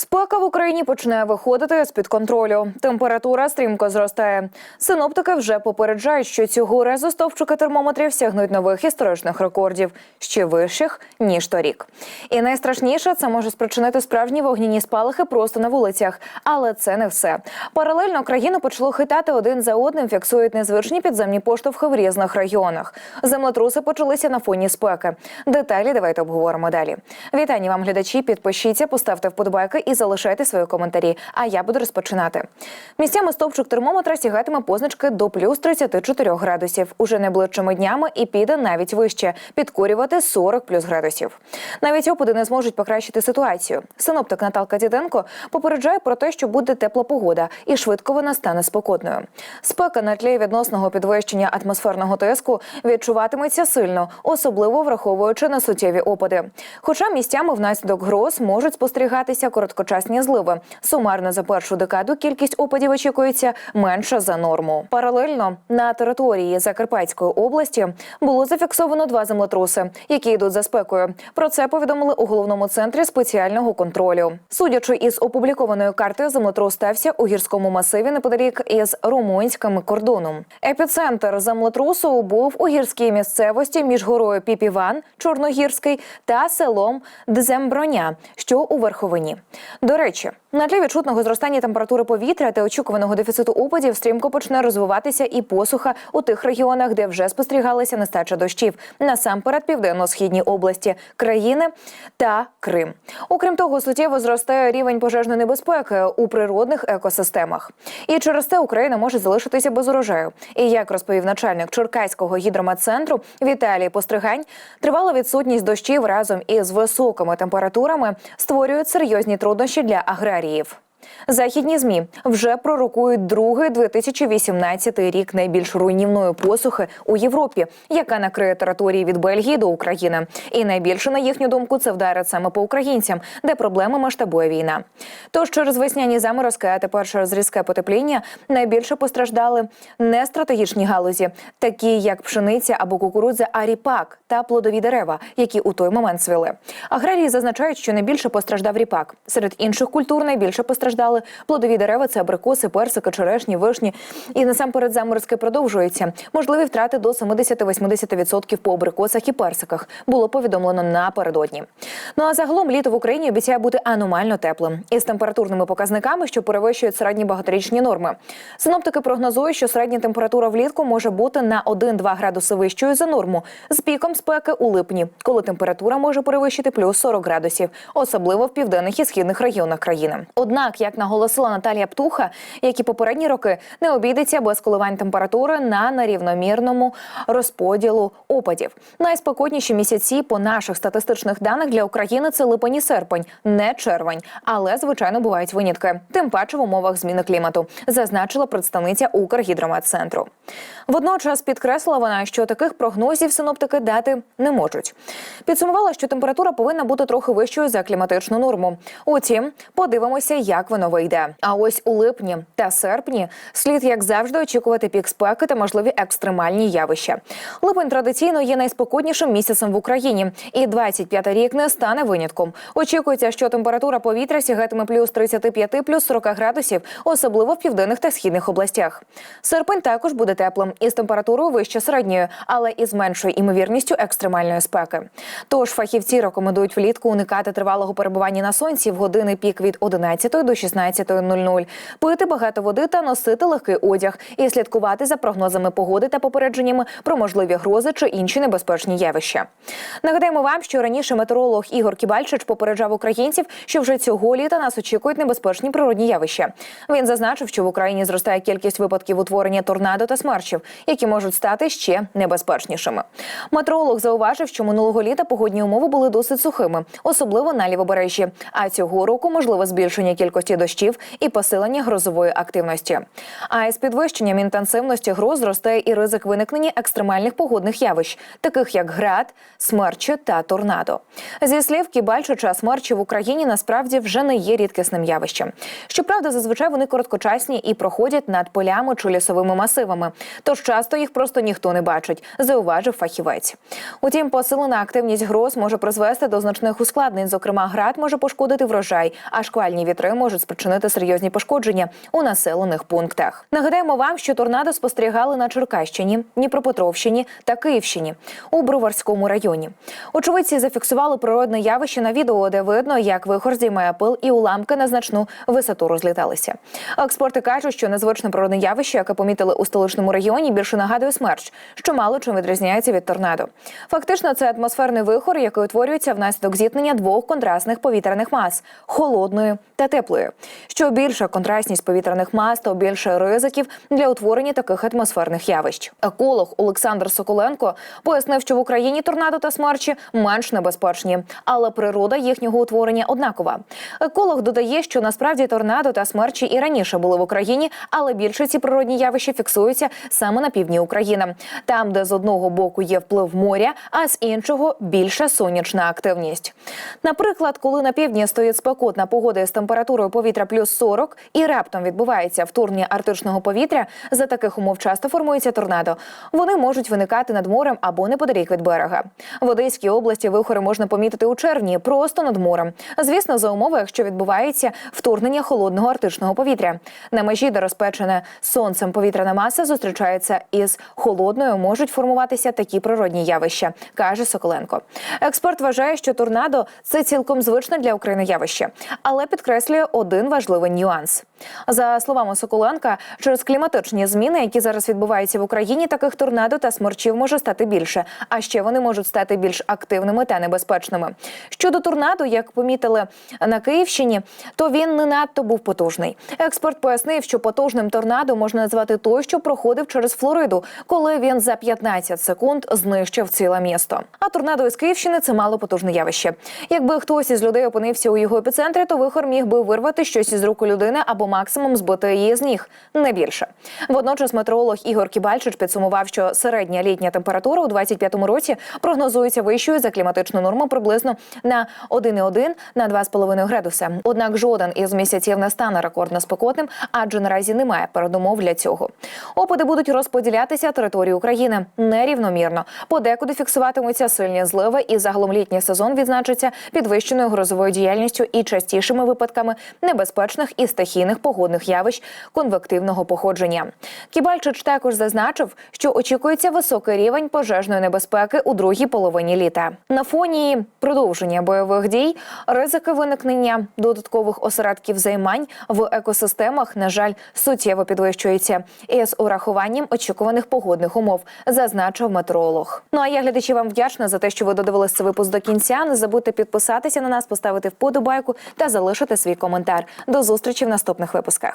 Спека в Україні почне виходити з під контролю. Температура стрімко зростає. Синоптики вже попереджають, що цього разу стовпчики термометрів сягнуть нових історичних рекордів, ще вищих ніж торік. І найстрашніше це може спричинити справжні вогняні спалахи просто на вулицях. Але це не все. Паралельно країну почало хитати один за одним. Фіксують незвичні підземні поштовхи в різних регіонах. Землетруси почалися на фоні спеки. Деталі давайте обговоримо далі. Вітання вам, глядачі. Підпишіться, поставте вподобайки і залишайте свої коментарі. А я буду розпочинати. Місцями стовпчик термометра сягатиме позначки до плюс 34 градусів. Уже найближчими днями і піде навіть вище підкорювати 40 плюс градусів. Навіть опади не зможуть покращити ситуацію. Синоптик Наталка Діденко попереджає про те, що буде тепла погода, і швидко вона стане спокотною. Спека на тлі відносного підвищення атмосферного тиску відчуватиметься сильно, особливо враховуючи на суттєві опади. Хоча місцями внаслідок гроз можуть спостерігатися короткочасні зливи. Сумарно за першу декаду кількість опадів очікується менша за норму. Паралельно на території Закарпатської області було зафіксовано два землетруси, які йдуть за спекою. Про це повідомили у головному центрі спеціального контролю. Судячи із опублікованої карти, землетрус стався у гірському масиві неподалік із румунським кордоном. Епіцентр землетрусу був у гірській місцевості між горою Піпіван, Чорногірський та селом Дземброня, що у верховині. До речі, на тлі відчутного зростання температури повітря та очікуваного дефіциту опадів стрімко почне розвиватися і посуха у тих регіонах, де вже спостерігалася нестача дощів, насамперед південно-східній області країни та Крим. Окрім того, суттєво зростає рівень пожежної небезпеки у природних екосистемах. І через це Україна може залишитися без урожаю. І як розповів начальник Черкаського гідрометцентру Віталій Постригань, тривала відсутність дощів разом із високими температурами створюють серйозні труднощі для аграріїв. Західні змі вже пророкують другий 2018 рік найбільш руйнівної посухи у Європі, яка накриє території від Бельгії до України. І найбільше на їхню думку це вдарить саме по українцям, де проблеми масштабує війна. Тож через весняні заморозки, а тепер через різке потепління найбільше постраждали не стратегічні галузі, такі як пшениця або кукурудза, а ріпак та плодові дерева, які у той момент свіли. Аграрії зазначають, що найбільше постраждав ріпак. Серед інших культур найбільше постраждали плодові дерева це абрикоси, персики, черешні, вишні. І насамперед заморозки продовжуються. Можливі втрати до 70-80% по абрикосах і персиках було повідомлено напередодні. Ну а загалом літо в Україні обіцяє бути аномально теплим із температурними показниками, що перевищують середні багаторічні норми. Синоптики прогнозують, що середня температура влітку може бути на 1-2 градуси вищою за норму з піком спеки у липні, коли температура може перевищити плюс 40 градусів, особливо в південних і східних регіонах країни. Однак, як наголосила Наталія Птуха, як і попередні роки, не обійдеться без коливань температури на нерівномірному розподілу опадів. Найспекотніші місяці по наших статистичних даних для України це липень і серпень, не червень, але звичайно бувають винятки, тим паче в умовах зміни клімату, зазначила представниця Укргідрометцентру. Водночас підкреслила вона, що таких прогнозів синоптики дати не можуть. Підсумувала, що температура повинна бути трохи вищою за кліматичну норму. Утім, подивимося, як воно вийде. А ось у липні та серпні слід, як завжди, очікувати пік спеки та можливі екстремальні явища. Липень традиційно є найспокійнішим місяцем в Україні, і 25-й рік не стане винятком. Очікується, що температура повітря сягатиме плюс 35, плюс 40 градусів, особливо в південних та східних областях. Серпень також буде теплим із температурою вище середньої, але із меншою імовірністю екстремальної спеки. Тож фахівці рекомендують влітку уникати тривалого перебування на сонці в години пік від 11 до 16.00, пити багато води та носити легкий одяг і слідкувати за прогнозами погоди та попередженнями про можливі грози чи інші небезпечні явища. Нагадаємо вам, що раніше метеоролог Ігор Кібальчич попереджав українців, що вже цього літа нас очікують небезпечні природні явища. Він зазначив, що в Україні зростає кількість випадків утворення торнадо та смерчів, які можуть стати ще небезпечнішими. Метеоролог зауважив, що минулого літа погодні умови були досить сухими, особливо на лівобережжі. А цього року можливе збільшення кількості можливості дощів і посилення грозової активності. А із підвищенням інтенсивності гроз зростає і ризик виникнення екстремальних погодних явищ, таких як град, смерчі та торнадо. Зі слів Кібальчича, смерчі в Україні насправді вже не є рідкісним явищем. Щоправда, зазвичай вони короткочасні і проходять над полями чи лісовими масивами. Тож часто їх просто ніхто не бачить, зауважив фахівець. Утім, посилена активність гроз може призвести до значних ускладнень. Зокрема, град може пошкодити врожай, а шквальні вітри можуть спричинити серйозні пошкодження у населених пунктах. Нагадаємо вам, що торнадо спостерігали на Черкащині, Дніпропетровщині та Київщині у Броварському районі. Очевидці зафіксували природне явище на відео, де видно, як вихор здіймає пил і уламки на значну висоту розліталися. Експерти кажуть, що незвичне природне явище, яке помітили у столичному регіоні, більше нагадує смерч, що мало чим відрізняється від торнадо. Фактично, це атмосферний вихор, який утворюється внаслідок зіткнення двох контрастних повітряних мас холодної та теплої. Що більша контрастність повітряних мас, то більше ризиків для утворення таких атмосферних явищ. Еколог Олександр Соколенко пояснив, що в Україні торнадо та смерчі менш небезпечні, але природа їхнього утворення однакова. Еколог додає, що насправді торнадо та смерчі і раніше були в Україні, але більше ці природні явища фіксуються саме на півдні України, там, де з одного боку є вплив моря, а з іншого більша сонячна активність. Наприклад, коли на півдні стоїть спекотна погода з температурою повітря плюс 40 і раптом відбувається вторгнення арктичного повітря, за таких умов часто формується торнадо. Вони можуть виникати над морем або неподалік від берега. В Одеській області вихори можна помітити у червні, просто над морем. Звісно, за умови, якщо відбувається вторгнення холодного арктичного повітря. На межі, де розпечене сонцем повітряна маса зустрічається із холодною, можуть формуватися такі природні явища, каже Соколенко. Експерт вважає, що торнадо це цілком звичне для України явище, але підкреслює один важливий нюанс. За словами Соколенка, через кліматичні зміни, які зараз відбуваються в Україні, таких торнадо та смерчів може стати більше. А ще вони можуть стати більш активними та небезпечними. Щодо торнадо, як помітили на Київщині, то він не надто був потужний. Експерт пояснив, що потужним торнадо можна назвати той, що проходив через Флориду, коли він за 15 секунд знищив ціле місто. А торнадо із Київщини це малопотужне явище. Якби хтось із людей опинився у його епіцентрі, то вихор міг би вирвати щось із рук людини або максимум збити її з ніг, не більше. Водночас метеоролог Ігор Кібальчич підсумував, що середня літня температура у 25-му році прогнозується вищою за кліматичну норму приблизно на 1,1 на 2,5 градуси. Однак жоден із місяців не стане рекордно спекотним, адже наразі немає передумов для цього. Опади будуть розподілятися території України нерівномірно. Подекуди фіксуватимуться сильні зливи, і загалом літній сезон відзначиться підвищеною грозовою діяльністю і частішими випадками небезпечних і стихійних погодних явищ конвективного походження. Кібальчич також зазначив, що очікується високий рівень пожежної небезпеки у другій половині літа. На фоні продовження бойових дій ризики виникнення додаткових осередків займань в екосистемах, на жаль, суттєво підвищуються із урахуванням очікуваних погодних умов, зазначив метеоролог. Ну а я глядачі вам вдячна за те, що ви додивилися цей випуск до кінця. Не забудьте підписатися на нас, поставити вподобайку та залишити свій коментар. До зустрічі в наступних випусках.